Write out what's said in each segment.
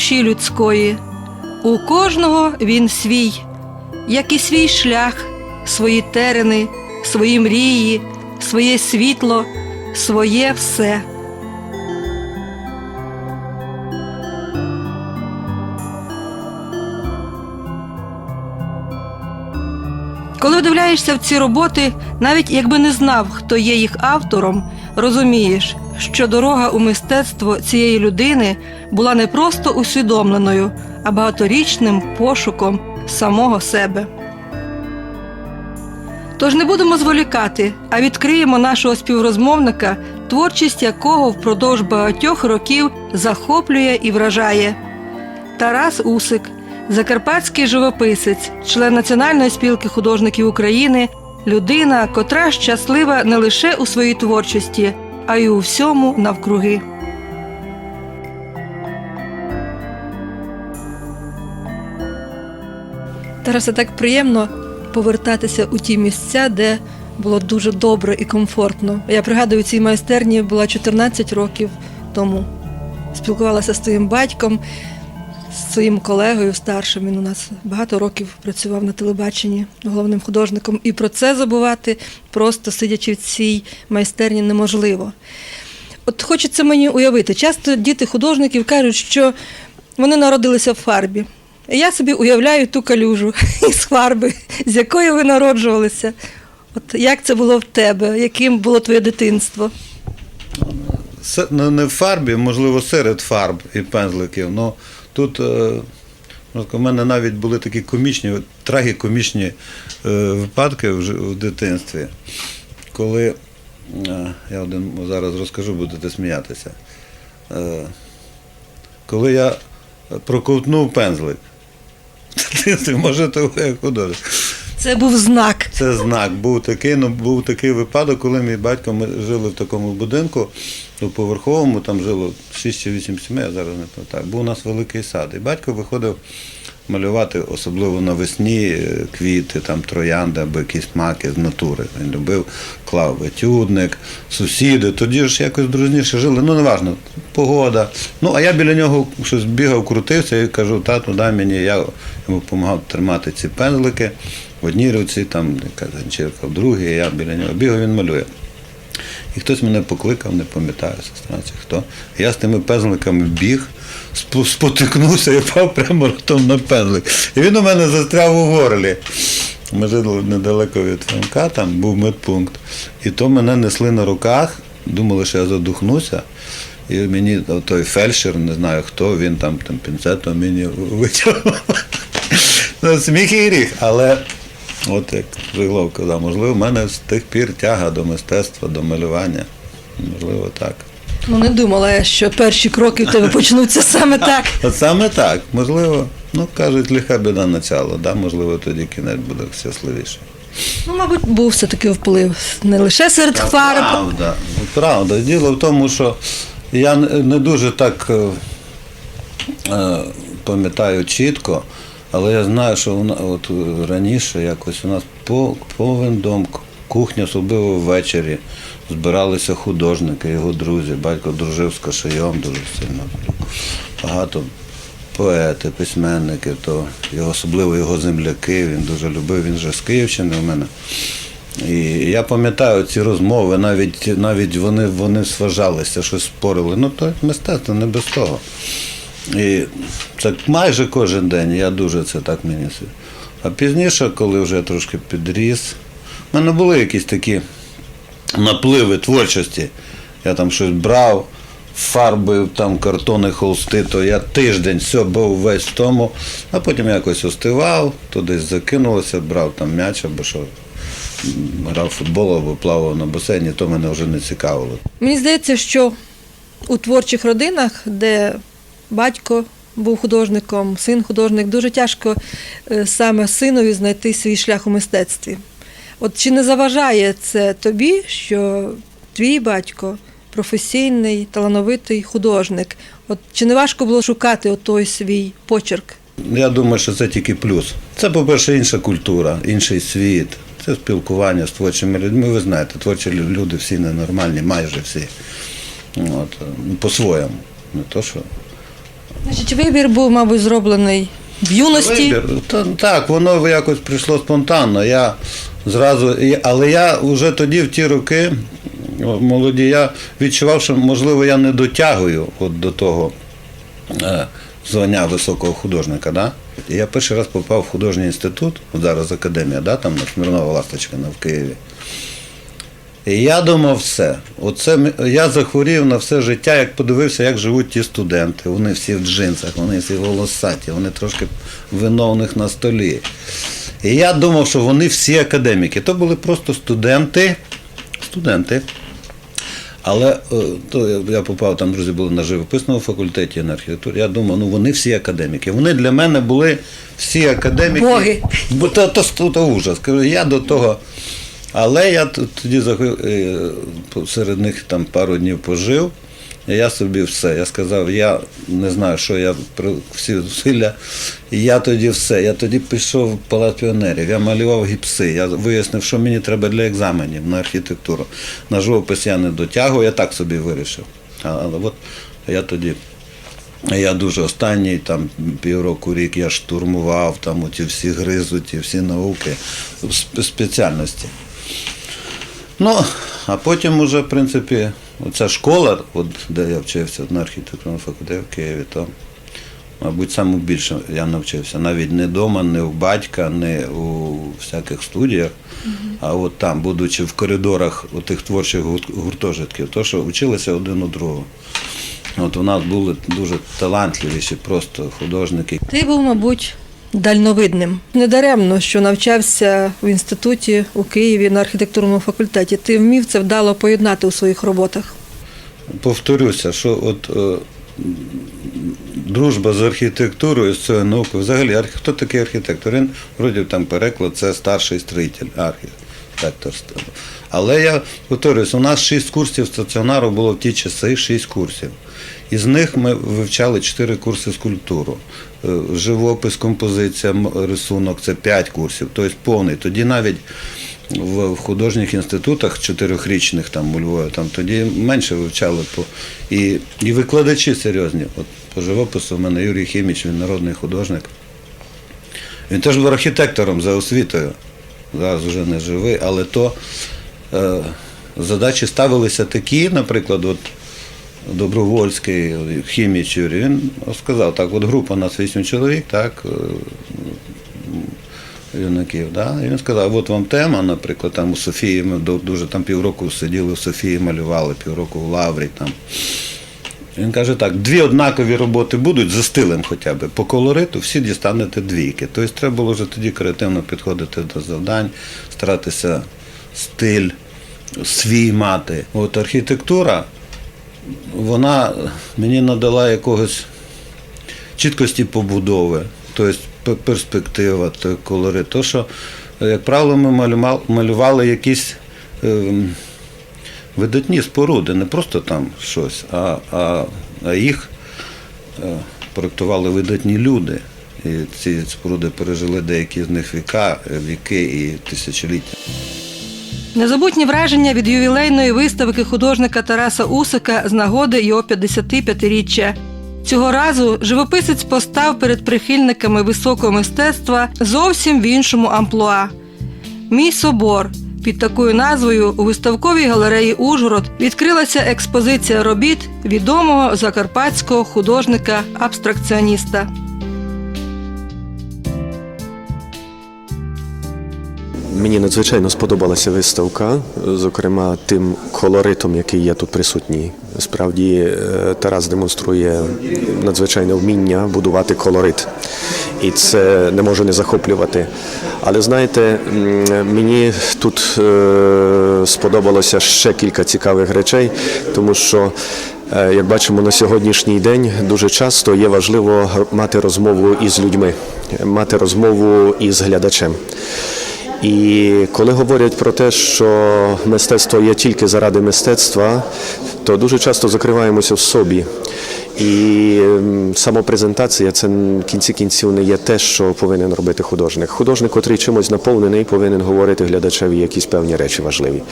душі людської. У кожного він свій, як і свій шлях, свої терени, свої мрії, своє світло, своє все. Коли вдивляєшся в ці роботи, навіть якби не знав, хто є їх автором, розумієш, що дорога у мистецтво цієї людини була не просто усвідомленою, а багаторічним пошуком самого себе. Тож не будемо зволікати, а відкриємо нашого співрозмовника, творчість якого впродовж багатьох років захоплює і вражає. Тарас Усик, закарпатський живописець, член Національної спілки художників України, людина, котра щаслива не лише у своїй творчості, а й у всьому навкруги. Тарасе, так приємно повертатися у ті місця, де було дуже добре і комфортно. Я пригадую, цій майстерні була 14 років тому. Спілкувалася з твоїм батьком, з своїм колегою старшим. Він у нас багато років працював на телебаченні головним художником. І про це забувати, просто сидячи в цій майстерні, неможливо. От хочеться мені уявити, часто діти художників кажуть, що вони народилися в фарбі. Я собі уявляю ту калюжу із фарби, з якої ви народжувалися. От як це було в тебе? Яким було твоє дитинство? Не в фарбі, можливо, серед фарб і пензликів. Ну тут е, ну, у мене навіть були такі комічні, трагікомічні е, випадки в, дитинстві, коли е, я один зараз розкажу, будете сміятися. Коли я проковтнув пензлик. В дитинстві, може, то як художник. Це був знак. Це знак. Був такий, ну, був такий випадок, коли мій батько, ми жили в такому будинку, поверховому, там жило 6 чи 8 сімей, я зараз не пам'ятаю. Був у нас великий сад. І батько виходив малювати, особливо навесні, е, квіти, там троянди або якісь маки з натури. Він любив, клав етюдник, сусіди. Тоді ж якось дружніше жили. Ну, неважно, погода. Ну, а я біля нього щось бігав, крутився і кажу, тату, дай мені, я йому допомагав тримати ці пензлики в одній руці, там якась ганчірка в другій, я біля нього бігав, він малює. І хтось мене покликав, не пам'ятаю, сестра чи хто. Я з тими пензликами біг, спотикнувся і впав прямо ротом на пензлик. І він у мене застряв у горлі. Ми жили недалеко від Франка, там був медпункт. І то мене несли на руках, думали, що я задухнуся. І мені той фельдшер, не знаю хто, він там, там пінцетом мені витягнув. Ну, сміх і гріх, але от як Жиглов казав, можливо, в мене з тих пір тяга до мистецтва, до малювання. Можливо, так. Ну не думала я, що перші кроки в тебе почнуться саме так. Саме так, можливо, ну кажуть, лиха біда начало, да? можливо, тоді кінець буде щасливіший. Ну, мабуть, був все-таки вплив не лише серед фарб. Правда, правда. Діло в тому, що я не дуже так е, е, пам'ятаю чітко, але я знаю, що вона, от е, раніше якось у нас по, повен дом, кухня, особливо ввечері, збиралися художники, його друзі. Батько дружив з Кашайом дуже сильно. Багато поети, письменники, то його, особливо його земляки, він дуже любив, він же з Київщини у мене. І я пам'ятаю ці розмови, навіть, навіть вони, вони сважалися, щось спорили. Ну, то мистецтво не без того. І це майже кожен день, я дуже це так мені. А пізніше, коли вже трошки підріс, в мене були якісь такі напливи творчості. Я там щось брав, фарби, там картони, холсти, то я тиждень все був весь в тому, а потім якось остивав, то десь закинулося, брав там м'яч або що. Грав футбол або плавав на басейні, то мене вже не цікавило. Мені здається, що у творчих родинах, де батько був художником, син художник, дуже тяжко е, саме синові знайти свій шлях у мистецтві. От чи не заважає це тобі, що твій батько професійний, талановитий художник? От чи не важко було шукати той свій почерк? Я думаю, що це тільки плюс. Це, по-перше, інша культура, інший світ. Це спілкування з творчими людьми. Ви знаєте, творчі люди всі ненормальні, майже всі. От, ну, по-своєму. Не то, що. Значить, вибір був, мабуть, зроблений в юності. Вибір. Та- Так, воно якось прийшло спонтанно. Я зразу, але я вже тоді, в ті роки, молоді, я відчував, що можливо я не дотягую от до того е, звання високого художника. Да? Я перший раз попав в художній інститут, зараз академія, да, там на Смірнова Ласточкина в Києві. І я думав все. Оце я захворів на все життя, як подивився, як живуть ті студенти. Вони всі в джинсах, вони всі волосаті, вони трошки вино у них на столі. І я думав, що вони всі академіки. То були просто студенти. Студенти. Але е, то я- попав, там друзі були на живописному факультеті, на архітектурі. Я думав, ну вони всі академіки. Вони для мене були всі академіки. Боги. Бо то, то, то, то ужас. Кажу, я до того. Але я тоді е, серед них там пару днів пожив. Я собі все. Я сказав, я не знаю, що я при всі зусилля. І я тоді все. Я тоді пішов в палац піонерів, я малював гіпси. Я вияснив, що мені треба для екзаменів на архітектуру. На живопис я не дотягую, я так собі вирішив. Але от я тоді. Я дуже останній там півроку рік я штурмував там оті всі гризуті, всі науки спеціальності. Ну, а потім уже, в принципі, оця школа, от, де я вчився на архітектурному факультеті в Києві, то, мабуть, саме більше я навчився. Навіть не вдома, не у батька, не у всяких студіях, а от там, будучи в коридорах тих творчих гуртожитків, то що вчилися один у другого. От у нас були дуже талантливіші просто художники. Ти був, мабуть, дальновидним. Недаремно, що навчався в інституті у Києві на архітектурному факультеті. Ти вмів це вдало поєднати у своїх роботах. Повторюся, що от е, дружба з архітектурою, з цією наукою, взагалі, арх- хто такий архітектор? Він вроді там переклад, це старший строїтель, архітектор. Але я повторююсь, у нас шість курсів стаціонару було в ті часи, шість курсів. Із них ми вивчали чотири курси скульптуру. Е, Живопис, композиція, рисунок це п'ять курсів, тобто повний. Тоді навіть в художніх інститутах чотирьохрічних там у Львові, там тоді менше вивчали по і, і викладачі серйозні. От по живопису в мене Юрій Хіміч, він народний художник. Він теж був архітектором за освітою. Зараз вже не живий, але то е, задачі ставилися такі, наприклад, от Добровольський, Хіміч Юрій, він сказав, так, от група у нас вісім чоловік, так, е, юнаків. Да? І він сказав, от вам тема, наприклад, там у Софії, ми дуже там півроку сиділи в Софії, малювали, півроку в Лаврі. Там. Він каже так, дві однакові роботи будуть за стилем хоча б. По колориту всі дістанете двійки. Тобто треба було вже тоді креативно підходити до завдань, старатися стиль свій мати. От архітектура, вона мені надала якогось чіткості побудови, тобто перспектива, той колорит. То, що, як правило, ми малювали, якісь ем, видатні споруди, не просто там щось, а, а, а їх е, проєктували видатні люди. І ці споруди пережили деякі з них віка, віки і тисячоліття. Незабутні враження від ювілейної виставки художника Тараса Усика з нагоди його 55-річчя. Цього разу живописець постав перед прихильниками високого мистецтва зовсім в іншому амплуа. Мій собор. Під такою назвою у виставковій галереї Ужгород відкрилася експозиція робіт відомого закарпатського художника-абстракціоніста. Мені надзвичайно сподобалася виставка, зокрема тим колоритом, який є тут присутній. Справді е, Тарас демонструє надзвичайне вміння будувати колорит, і це не може не захоплювати. Але знаєте, мені тут е, сподобалося ще кілька цікавих речей, тому що. е, Як бачимо на сьогоднішній день, дуже часто є важливо мати розмову із людьми, мати розмову із глядачем. І коли говорять про те, що мистецтво є тільки заради мистецтва, то дуже часто закриваємося в собі. І ем, самопрезентація це в кінці кінців не є те, що повинен робити художник. Художник, котрий чимось наповнений, повинен говорити глядачеві якісь певні речі важливі.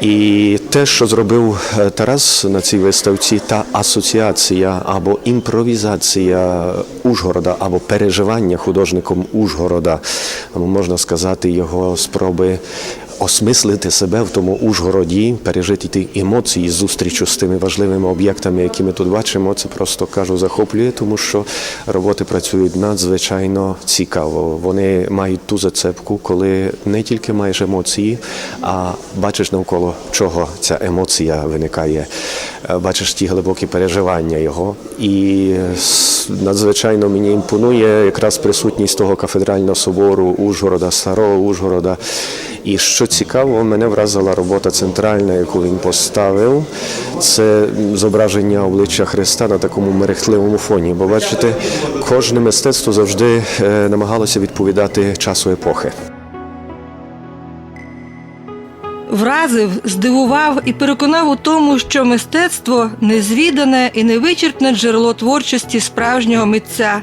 І те, що зробив е, Тарас на цій виставці, та асоціація або імпровізація Ужгорода, або переживання художником Ужгорода, можна сказати, його спроби осмислити себе в тому Ужгороді, пережити ті емоції зустрічу з тими важливими об'єктами, які ми тут бачимо, це просто кажу захоплює, тому що роботи працюють надзвичайно цікаво. Вони мають ту зацепку, коли не тільки маєш емоції, а бачиш навколо чого ця емоція виникає. Бачиш ті глибокі переживання його. І надзвичайно мені імпонує якраз присутність того кафедрального собору Ужгорода, старого Ужгорода. І що цікаво, мене вразила робота центральна, яку він поставив. Це зображення обличчя Христа на такому мерехтливому фоні. Бо бачите, кожне мистецтво завжди е, намагалося відповідати часу епохи. Вразив, здивував і переконав у тому, що мистецтво незвідане і невичерпне джерело творчості справжнього митця.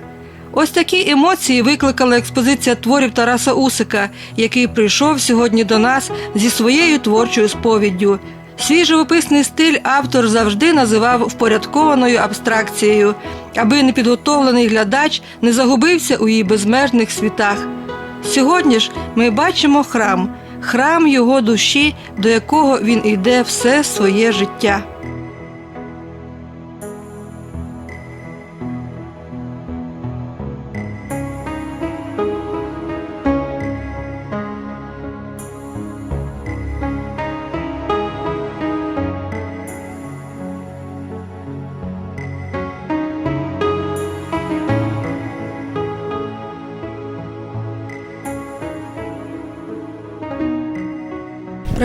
Ось такі емоції викликала експозиція творів Тараса Усика, який прийшов сьогодні до нас зі своєю творчою сповіддю. Свій живописний стиль автор завжди називав впорядкованою абстракцією, аби непідготовлений глядач не загубився у її безмежних світах. Сьогодні ж ми бачимо храм, храм його душі, до якого він іде все своє життя.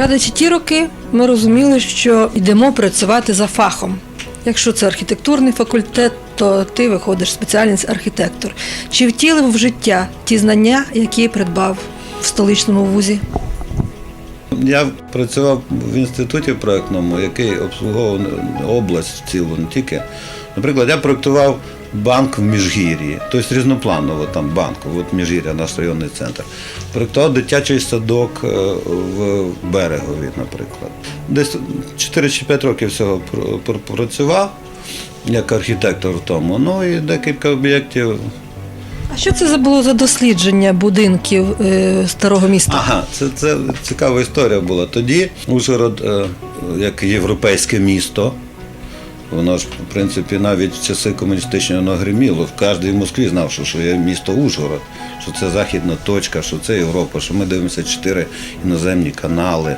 Радячи ті роки, ми розуміли, що йдемо працювати за фахом. Якщо це архітектурний факультет, то ти виходиш спеціальність архітектор. Чи втілив в життя ті знання, які придбав в столичному вузі? Я працював в інституті проєктному, який обслуговував область цілу, не тільки. Наприклад, я проєктував банк в Міжгір'ї, тобто різнопланово там банк, от Міжгір'я, наш районний центр. Проєктував дитячий садок е, в Берегові, наприклад. Десь 4 чи 5 років всього пр- пр- працював як архітектор в тому. Ну і декілька об'єктів А що це було за дослідження будинків е, старого міста? Ага, це, це цікава історія була. Тоді Ужгород, е, як європейське місто, воно ж, в принципі, навіть в часи комуністичного воно гриміло. В кожній Москві знав, що, що є місто Ужгород, що це західна точка, що це Європа, що ми дивимося чотири іноземні канали,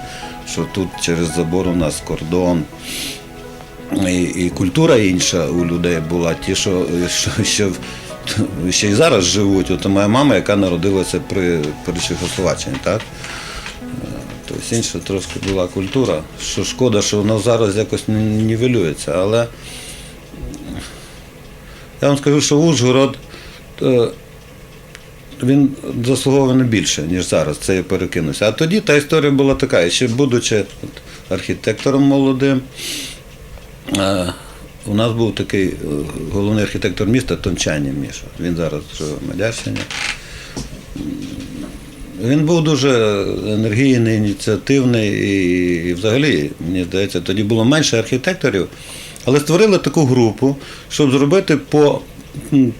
що тут через забор у нас кордон. І, і культура інша у людей була, ті, що, що, що ще й зараз живуть. От моя мама, яка народилася при, при Чехословаччині, так? Тобто інша трошки була культура. Що шкода, що воно зараз якось ні- нівелюється. Але я вам скажу, що Ужгород е, він заслуговує не більше, ніж зараз. Це я перекинуся. А тоді та історія була така, ще будучи архітектором молодим. Е, У нас був такий е, головний архітектор міста Тончанін Міша. Він зараз в Мадярщині. Він був дуже енергійний, ініціативний і, взагалі, мені здається, тоді було менше архітекторів, але створили таку групу, щоб зробити по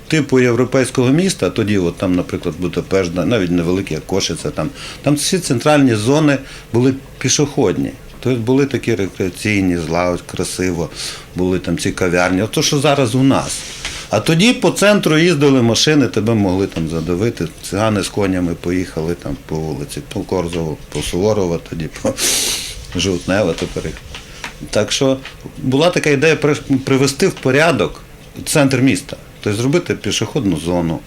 типу європейського міста, тоді, от там, наприклад, Будапешт, навіть невеликі, як Кошиця, там, там всі центральні зони були пішохідні. Тобто були такі рекреаційні, зла, красиво, були там ці кав'ярні. От то, що зараз у нас. А тоді по центру їздили машини, тебе могли там задавити. Цигани з конями поїхали там по вулиці, по Корзову, по Суворова, тоді по Жовтнева тепер. Так що була така ідея привести в порядок центр міста, тобто зробити пішохідну зону,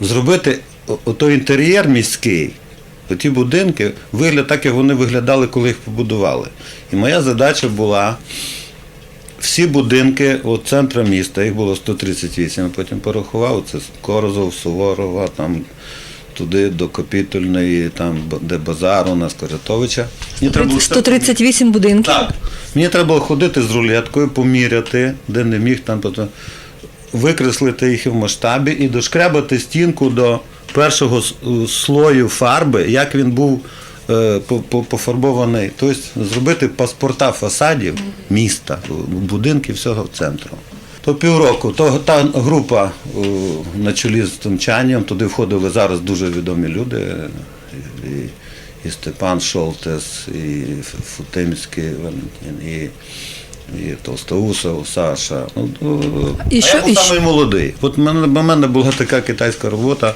зробити отой інтер'єр міський, оті будинки, вигляд так, як вони виглядали, коли їх побудували. І моя задача була всі будинки от центра міста, їх було 138, я потім порахував, це Корозов, Суворова, там туди до Копітольної, там, де базар у нас Корятовича. Мені треба було 138 будинків. так. Мені треба було ходити з рулеткою, поміряти, де не міг там потім викреслити їх в масштабі і дошкрябати стінку до першого слою фарби, як він був пофарбований. Тобто зробити паспорта фасадів міста, е, будинків всього центру. То півроку, то та група е, на чолі з Томчанням, туди входили зараз дуже відомі люди. е, І, і Степан Шолтес, і Футимський Валентин, і, і Толстоусов, Саша. Ну, е, І а що- я був і що- молодий. От в мене, в мене була така китайська робота.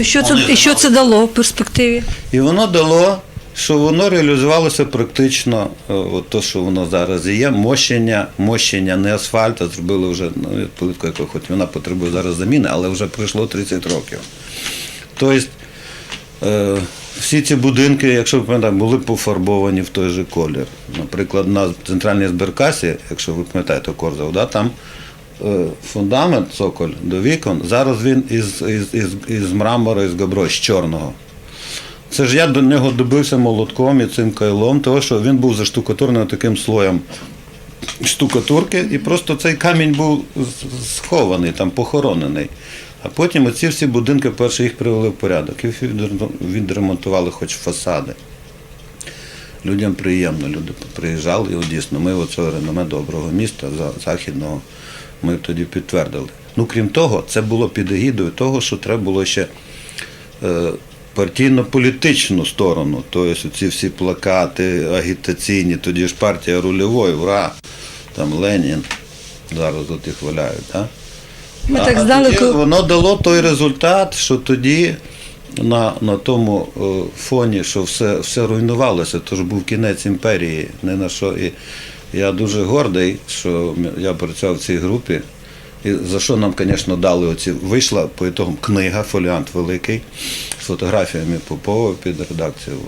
І що це, і що це дало в перспективі? І воно дало, що воно реалізувалося практично, е, от то, що воно зараз і є, мощення, мощення не асфальт, а зробили вже ну, плитку, яку хоч вона потребує зараз заміни, але вже пройшло 30 років. Тобто, е, всі ці будинки, якщо ви пам'ятаєте, були пофарбовані в той же колір. Наприклад, на центральній зберкасі, якщо ви пам'ятаєте Корзов, да, там фундамент, цоколь до вікон, зараз він із, із, із, із мрамору, із габро, з чорного. Це ж я до нього добився молотком і цим кайлом, тому що він був заштукатурний таким слоєм штукатурки, і просто цей камінь був схований, там похоронений. А потім оці всі будинки перші їх привели в порядок і відремонтували хоч фасади. Людям приємно, люди приїжджали, і дійсно, ми оце реноме доброго міста західного ми тоді підтвердили. Ну, крім того, це було під егідою того, що треба було ще е, партійно-політичну сторону. Тобто ці всі плакати агітаційні, тоді ж партія рульової, ура, там Ленін, зараз от їх валяють. Да? Ми А- так здалеку. тоді Воно дало той результат, що тоді на, на тому е, фоні, що все, все руйнувалося, то ж був кінець імперії, не на що. І я дуже гордий, що я працював в цій групі. І за що нам, звісно, дали оці. Вийшла по ітогам книга, фоліант великий, з фотографіями Попова під редакцією.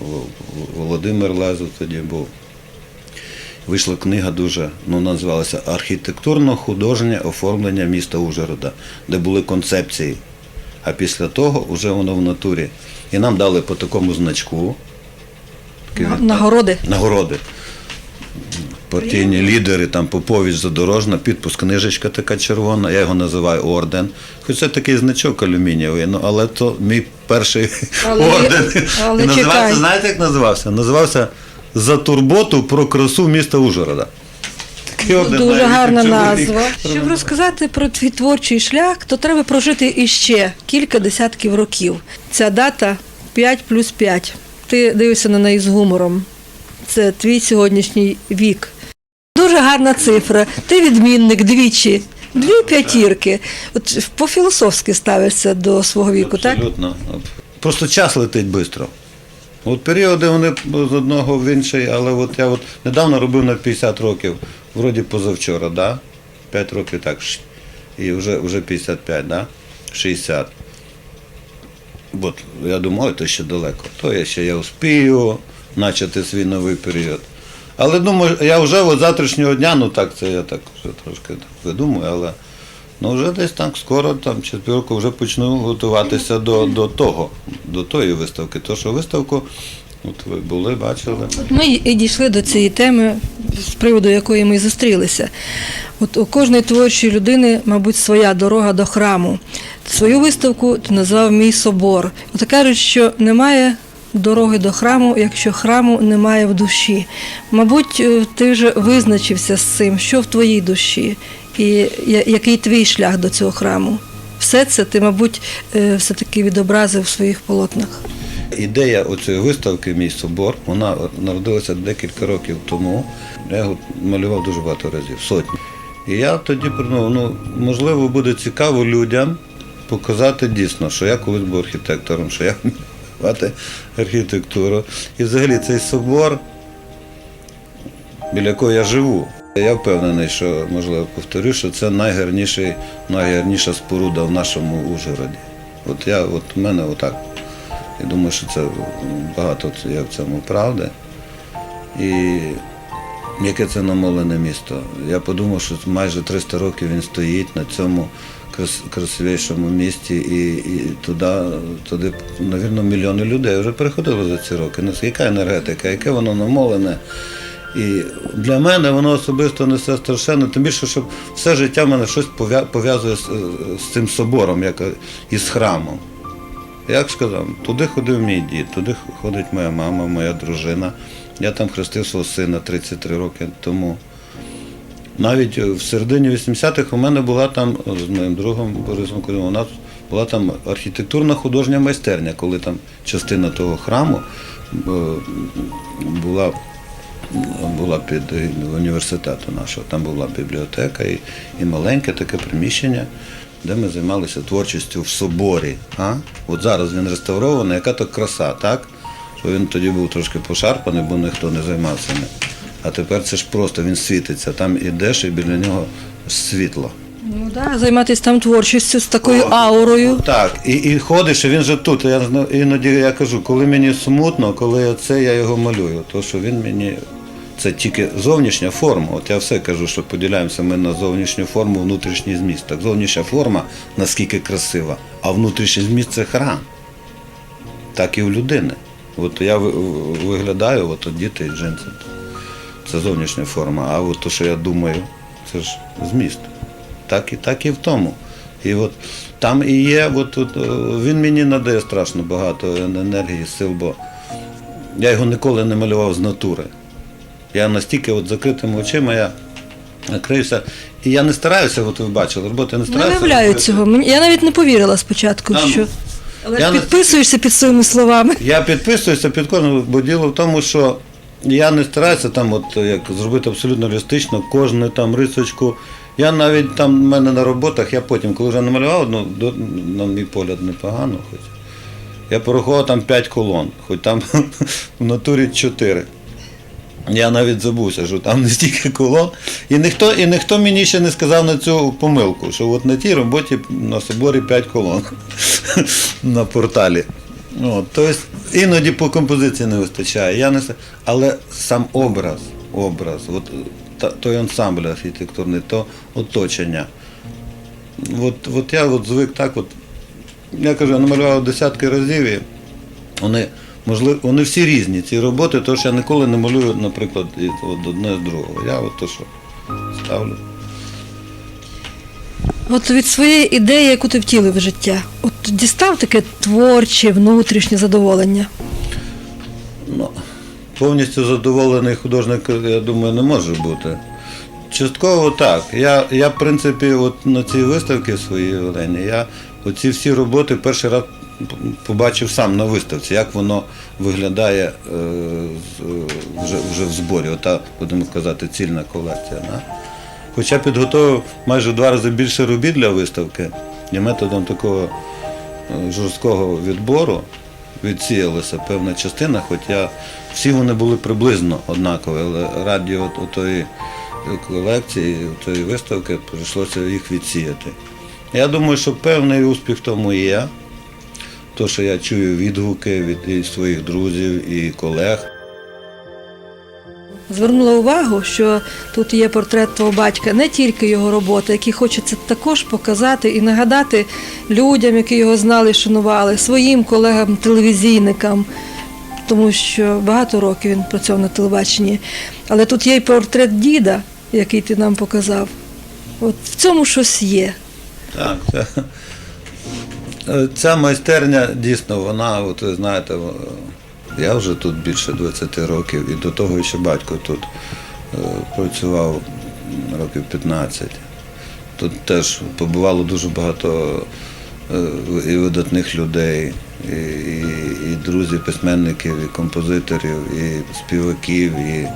Володимир Лезов тоді був. Вийшла книга дуже, ну, називалася Архітектурно-художнє оформлення міста Ужгорода, де були концепції. А після того вже воно в натурі. І нам дали по такому значку. Нагороди. нагороди. Партійні лідери, там Попович Задорожна, підпис книжечка така червона, я його називаю орден. Хоч це такий значок алюмінієвий, ну, але то мій перший Але- орден. але І називався, знаєте, як називався? Називався За турботу про красу міста Ужгорода. Орден Дуже гарна назва. Щоб розказати про твій творчий шлях, то треба прожити іще кілька десятків років. Ця дата 5 плюс 5. Ти дивишся на неї з гумором. Це твій сьогоднішній вік. Дуже гарна цифра. Ти відмінник двічі. Дві п'ятірки. От по-філософськи ставишся до свого віку, так? Абсолютно. Просто час летить швидко. От періоди вони з одного в інший, але от я от недавно робив на 50 років, вроді позавчора, да? 5 років так, і вже, вже 55, да? 60. От я думаю, то ще далеко. То я ще я успію почати свій новий період. Але думаю, я вже от завтрашнього дня, ну так, це я так вже трошки так видумую, але ну вже десь так скоро, там через вже почну готуватися до, до того, до тої виставки. То, що виставку, от ви були, бачили. Ми і дійшли до цієї теми, з приводу якої ми зустрілися. От у кожної творчої людини, мабуть, своя дорога до храму. Свою виставку ти назвав Мій собор. От кажуть, що немає дороги до храму, якщо храму немає в душі. Мабуть, е, ти вже визначився з цим, що в твоїй душі, і який твій шлях до цього храму. Все це ти, мабуть, е, все-таки відобразив в своїх полотнах. Ідея оцієї виставки Мій собор, вона народилася декілька років тому. Я його малював дуже багато разів, сотні. І я тоді подумав, ну можливо, буде цікаво людям показати дійсно, що я колись був архітектором, що я малювати архітектуру. І взагалі цей собор, біля якого я живу. Я впевнений, що можливо повторю, що це найгарніший, найгарніша споруда в нашому Ужгороді. От я, от у мене отак. Я думаю, що це багато є в цьому правди. І яке це намолене місто. Я подумав, що майже 300 років він стоїть на цьому красивішому місті, і, і туди, туди, мабуть, мільйони людей вже переходили за ці роки. Ну, Яка енергетика, яке воно намолене. І для мене воно особисто несе страшенно, тим більше, що все життя в мене щось пов'язує з, з цим собором, як із храмом. Як сказав, туди ходив мій дід, туди ходить моя мама, моя дружина. Я там хрестив свого сина 33 роки тому. Навіть е, в середині 80-х у мене була там е, з моїм другом Борисом Кулем, у нас була там архітектурна художня майстерня, коли там частина того храму е, була, була під університету нашого. Там була бібліотека і, і маленьке таке приміщення, де ми займалися творчістю в соборі. А? От зараз він реставрований, яка то краса, так? Що він тоді був трошки пошарпаний, бо ніхто не займався ним. А тепер це ж просто він світиться. Там ідеш і біля нього світло. Ну да, займатися там творчістю з такою аурою. Так, і, і ходиш, і він же тут. Я іноді я кажу, коли мені смутно, коли це я його малюю, то що він мені. Це тільки зовнішня форма. От я все кажу, що поділяємося ми на зовнішню форму, внутрішній зміст. Так зовнішня форма наскільки красива, а внутрішній зміст це храм. Так і у людини. От я виглядаю, от от діти і джинси. Це зовнішня форма. А от то, що я думаю, це ж зміст. Так і, так і в тому. І от там і є, от, от, е, він мені надає страшно багато енергії, сил, бо я його ніколи не малював з натури. Я настільки от закритими очима я накрився. І я не стараюся, от ви бачили, роботи не Не стараюся. виявляю робити. цього. Я навіть не повірила спочатку, ну. що. Але Я не- підписуєшся під своїми словами. Я підписуюся під кожним, бо діло в тому, що я не стараюся там, от як зробити абсолютно реалістично кожну там рисочку. Я навіть там в мене на роботах, я потім, коли вже намалював, ну, до, на мій погляд непогано, хоч. Я порахував там 5 колон, хоч там в натурі 4. Я навіть забувся, що там не стільки колон. І ніхто, і ніхто мені ще не сказав на цю помилку, що от на тій роботі на соборі 5 колон на порталі. От, тобто іноді по композиції не вистачає. Я не... Але сам образ, образ, от, та, той ансамбль архітектурний, то оточення. От, от я от звик так, от, я кажу, я намалював десятки разів і вони, можливо, вони всі різні, ці роботи, тому що я ніколи не малюю, наприклад, одне з другого. Я от то що ставлю. От від своєї ідеї, яку ти втілив в життя, от дістав таке творче, внутрішнє задоволення. Ну, повністю задоволений художник, я думаю, не може бути. Частково так. Я, я в принципі, от на цій виставці своїй Олені, я оці всі роботи перший раз побачив сам на виставці, як воно виглядає е, вже, вже в зборі. Ота, будемо казати, цільна колекція. Да? Хоча підготував майже два рази більше робіт для виставки, і методом такого е, жорсткого відбору відсіялася певна частина, хоча всі вони були приблизно однакові, але раді от, отої колекції, тої виставки прийшлося їх відсіяти. Я думаю, що певний успіх в тому є. То, що я чую відгуки від своїх друзів і колег. Звернула увагу, що тут є портрет твого батька, не тільки його роботи, які хочеться також показати і нагадати людям, які його знали і шанували, своїм колегам, телевізійникам, тому що багато років він працював на телебаченні. Але тут є й портрет діда, який ти нам показав. От в цьому щось є. Так, це, Е, ця майстерня дійсно, вона, от ви знаєте, я вже тут більше 20 років, і до того ще батько тут е, працював років 15. Тут теж побувало дуже багато е, і видатних людей, і, і, і друзів, письменників, і композиторів, і співаків, і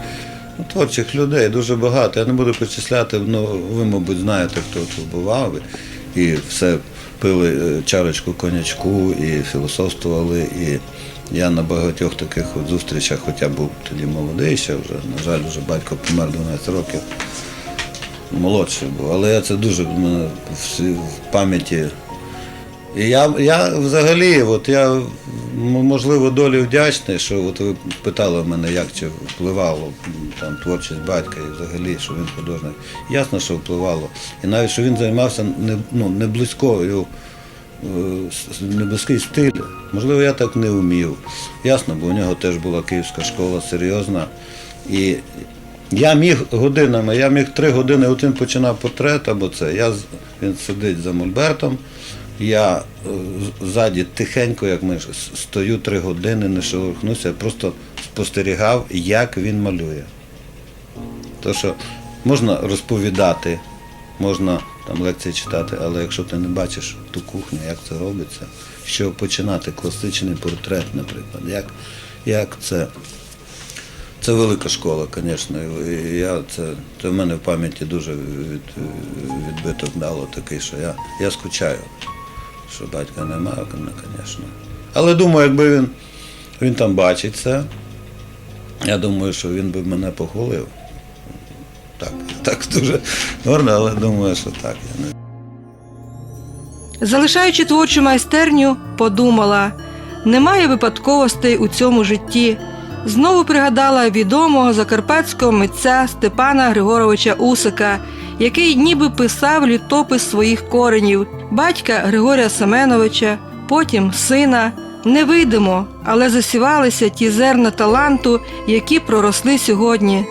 ну, творчих людей дуже багато. Я не буду перечисляти, ну ви, мабуть, знаєте, хто тут бував. І все пили е, чарочку конячку, і філософствували. І я на багатьох таких от зустрічах, хоча був тоді молодий ще вже, на жаль, вже батько помер 12 років молодший був, але я це дуже в в пам'яті І я, я взагалі, от я можливо долі вдячний, що от ви питали мене, як чи впливало там творчість батька і взагалі, що він художник. Ясно, що впливало. І навіть що він займався не, ну, не близькою, е, не близький стиль. Можливо, я так не вмів. Ясно, бо у нього теж була київська школа серйозна. І я міг годинами, я міг три години, він починав портрет або це. Я, він сидить за мольбертом, я е, ззаді тихенько, як ми стою три години, не шелохнуся, просто спостерігав, як він малює. То, що можна розповідати, можна там лекції читати, але якщо ти не бачиш ту кухню, як це робиться, що починати класичний портрет, наприклад, як, як це. Це велика школа, звісно. Я, це, це в мене в пам'яті дуже від, відбиток дало такий, що я, я скучаю, що батька немає, звісно. Але думаю, якби він, він там бачить це, я думаю, що він би мене похвалив. Так, так дуже горно, але думаю, що так. Залишаючи творчу майстерню, подумала: немає випадковостей у цьому житті. Знову пригадала відомого закарпатського митця Степана Григоровича Усика, який ніби писав літопис своїх коренів, батька Григорія Семеновича, потім сина. Не видимо, але засівалися ті зерна таланту, які проросли сьогодні.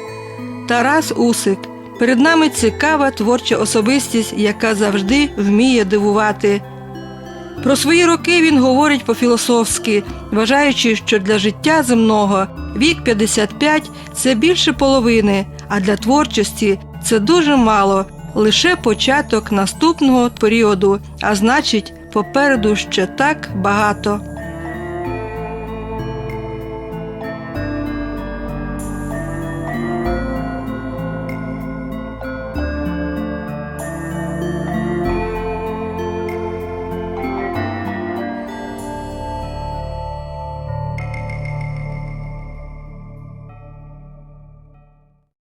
Тарас Усик. Перед нами цікава творча особистість, яка завжди вміє дивувати. Про свої роки він говорить по-філософськи, вважаючи, що для життя земного вік 55 – це більше половини, а для творчості це дуже мало, лише початок наступного періоду, а значить, попереду ще так багато.